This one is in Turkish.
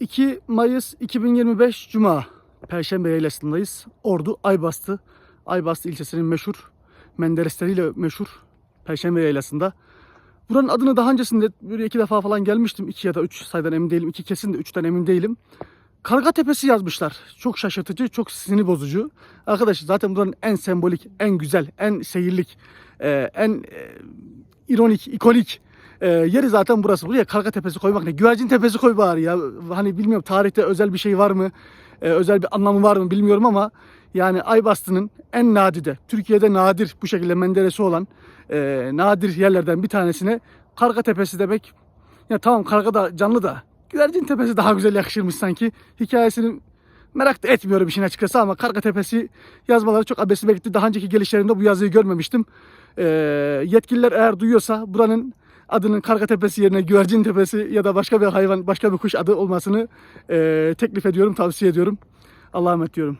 2 Mayıs 2025 Cuma Perşembe yaylasındayız. Ordu Aybastı. Aybastı ilçesinin meşhur Menderesleriyle meşhur Perşembe yaylasında. Buranın adını daha öncesinde böyle iki defa falan gelmiştim. iki ya da üç sayıdan emin değilim. İki kesin de üçten emin değilim. Karga Tepesi yazmışlar. Çok şaşırtıcı, çok sinir bozucu. Arkadaş zaten buranın en sembolik, en güzel, en seyirlik, e, en e, ironik, ikonik e, yeri zaten burası. Buraya Karga Tepesi koymak ne? Güvercin Tepesi koy bari ya. Hani bilmiyorum tarihte özel bir şey var mı? E, özel bir anlamı var mı bilmiyorum ama yani Aybastı'nın en nadide, Türkiye'de nadir bu şekilde menderesi olan e, nadir yerlerden bir tanesine Karga Tepesi demek. Ya tamam Karga da canlı da Güvercin Tepesi daha güzel yakışırmış sanki. Hikayesini merak da etmiyorum işin açıkçası ama Karga Tepesi yazmaları çok abesime gitti. Daha önceki gelişlerimde bu yazıyı görmemiştim. Ee, yetkililer eğer duyuyorsa buranın adının Karga Tepesi yerine Güvercin Tepesi ya da başka bir hayvan, başka bir kuş adı olmasını ee, teklif ediyorum, tavsiye ediyorum. Allah'a emanet diyorum.